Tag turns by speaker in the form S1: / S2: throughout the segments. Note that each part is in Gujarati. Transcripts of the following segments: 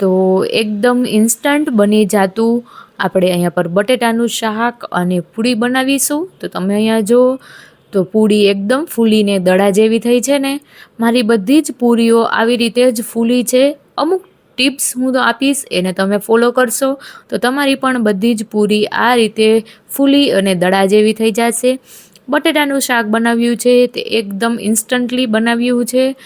S1: તો એકદમ ઇન્સ્ટન્ટ બની જાતું. આપણે અહીંયા પર બટેટાનું શાક અને પૂરી બનાવીશું. તો તમે અહીંયા જો, તો પૂરી એકદમ ફૂલીને દડા જેવી થઈ છે ને. મારી બધી જ પૂરીઓ આવી રીતે જ ફૂલી છે. અમુક ટિપ્સ હું તો આપીશ, એને તમે ફોલો કરશો. તો તમારી પણ બધી જ પૂરી આ રીતે ફૂલી અને દડા જેવી થઈ જશે. બટેટાનું શાક બનાવ્યું છે, તે એકદમ ઇન્સ્ટન્ટલી બનાવ્યું છે.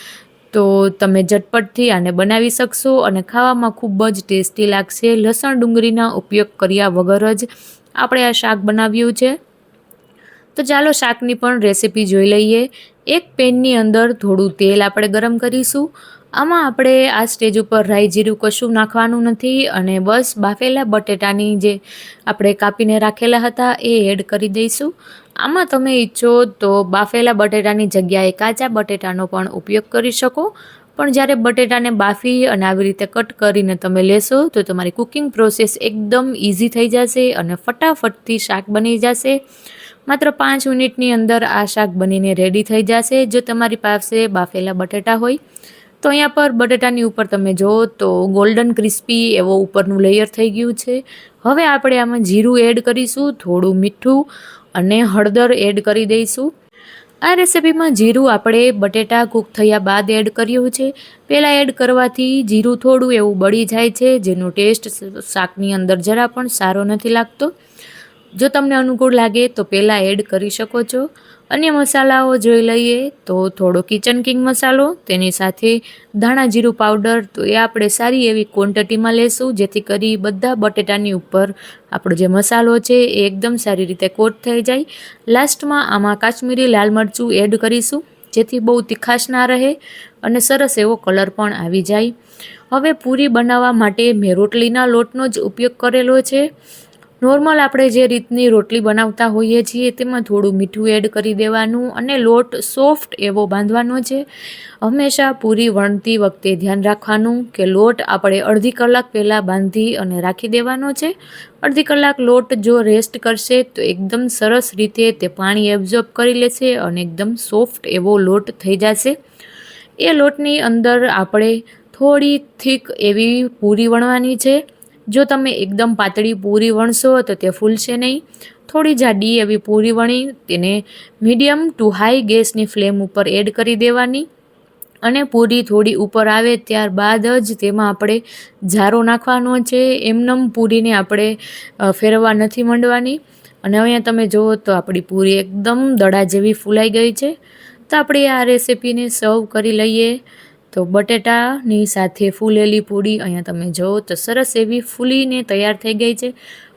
S1: તો તમે ઝટપટથી આને બનાવી શકશો અને ખાવામાં ખૂબ જ ટેસ્ટી લાગશે. લસણ ડુંગળીના ઉપયોગ કર્યા વગર જ આપણે આ શાક બનાવ્યું છે. તો ચાલો શાકની પણ રેસીપી જોઈ લઈએ. એક પેનની અંદર થોડું તેલ આપણે ગરમ કરીશું. આમાં આપણે આ સ્ટેજ ઉપર રાઈ જીરું કશું નાખવાનું નથી અને બસ બાફેલા બટેટાની જે આપણે કાપીને રાખેલા હતા એ એડ કરી દઈશું. આમાં તમે ઈચ્છો તો બાફેલા બટેટાની જગ્યાએ કાચા બટેટાનો પણ ઉપયોગ કરી શકો. પણ જ્યારે બટેટાને બાફી અને આવી રીતે કટ કરીને તમે લેશો તો તમારી કુકિંગ પ્રોસેસ એકદમ ઇઝી થઈ જશે અને ફટાફટથી શાક બની જશે. માત્ર પાંચ મિનિટની અંદર આ શાક બનીને રેડી થઈ જશે જો તમારી પાસે બાફેલા બટેટા હોય. તો અહીંયા પર બટેટાની ઉપર તમે જુઓ તો ગોલ્ડન ક્રિસ્પી એવો ઉપરનું લેયર થઈ ગયું છે. હવે આપણે આમાં જીરું એડ કરીશું, થોડું મીઠું અને હળદર એડ કરી દઈશું. આ રેસિપીમાં જીરું આપણે બટેટા કૂક થયા બાદ એડ કર્યું છે. પહેલાં એડ કરવાથી જીરું થોડું એવું બળી જાય છે, જેનો ટેસ્ટ શાકની અંદર જરા પણ સારો નથી લાગતો. જો તમને અનુકૂળ લાગે તો પહેલાં એડ કરી શકો છો. અન્ય મસાલાઓ જોઈ લઈએ તો થોડો કિચન કિંગ મસાલો, તેની સાથે ધાણા જીરું પાવડર તો એ આપણે સારી એવી ક્વોન્ટિટીમાં લેશું, જેથી કરી બધા બટેટાની ઉપર આપણો જે મસાલો છે એ એકદમ સારી રીતે કોટ થઈ જાય. લાસ્ટમાં આમાં કાશ્મીરી લાલ મરચું એડ કરીશું, જેથી બહુ તીખાશ ના રહે અને સરસ એવો કલર પણ આવી જાય. હવે પૂરી બનાવવા માટે મેં રોટલીના લોટનો જ ઉપયોગ કરેલો છે. નોર્મલ આપણે જે રીતની રોટલી બનાવતા હોઈએ છીએ, તેમાં થોડું મીઠું એડ કરી દેવાનું અને લોટ સોફ્ટ એવો બાંધવાનો છે. હંમેશા પૂરી વણતી વખતે ધ્યાન રાખવાનું કે લોટ આપણે અડધી કલાક પહેલાં બાંધી અને રાખી દેવાનો છે. અડધી કલાક લોટ જો રેસ્ટ કરશે તો એકદમ સરસ રીતે તે પાણી એબ્ઝોર્બ કરી લેશે અને એકદમ સોફ્ટ એવો લોટ થઈ જશે. એ લોટની અંદર આપણે થોડી થીક એવી પૂરી વણવાની છે. જો તમે એકદમ પાતળી પૂરી વણશો તો તે ફૂલશે નહીં. થોડી જાડી એવી પૂરી વણી, તેને મીડિયમ ટુ હાઈ ગેસની ફ્લેમ ઉપર એડ કરી દેવાની અને પૂરી થોડી ઉપર આવે ત્યારબાદ જ તેમાં આપણે ઝારો નાખવાનો છે. એમનેમ પૂરીને આપણે ફેરવવા નથી માંડવાની. અને અહીંયા તમે જુઓ તો આપણી પૂરી એકદમ દડા જેવી ફૂલાઈ ગઈ છે. તો આપણે આ રેસીપીને સર્વ કરી લઈએ. તો બટેટાની સાથે ફૂલેલી પૂરી અહીંયા તમે જુઓ તો સરસ એવી ફૂલીને તૈયાર થઈ ગઈ છે.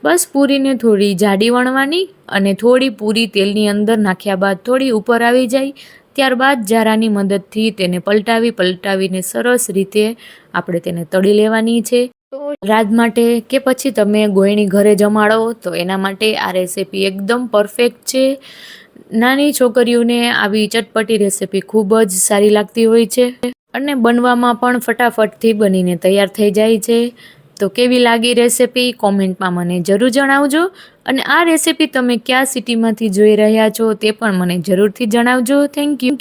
S1: બસ પૂરીને થોડી જાડી વણવાની અને થોડી પૂરી તેલની અંદર નાખ્યા બાદ થોડી ઉપર આવી જાય. ત્યારબાદ જારાની મદદથી તેને પલટાવી, પલટાવીને સરસ રીતે આપણે તેને તળી લેવાની છે. તો રાત માટે કે પછી તમે ગોયણી ઘરે જમાડો તો એના માટે આ રેસીપી એકદમ પરફેક્ટ છે. નાની છોકરીઓને આવી ચટપટી રેસીપી ખૂબ જ સારી લાગતી હોય છે. અને બનવામાં પણ ફટાફટથી બનીને તૈયાર થઈ જાય છે. તો કેવી લાગી રેસીપી? કોમેન્ટમાં મને જરૂર જણાવજો. અને આ રેસીપી તમે કયા સિટીમાંથી જોઈ રહ્યા છો તે પણ મને જરૂરથી જણાવજો. Thank you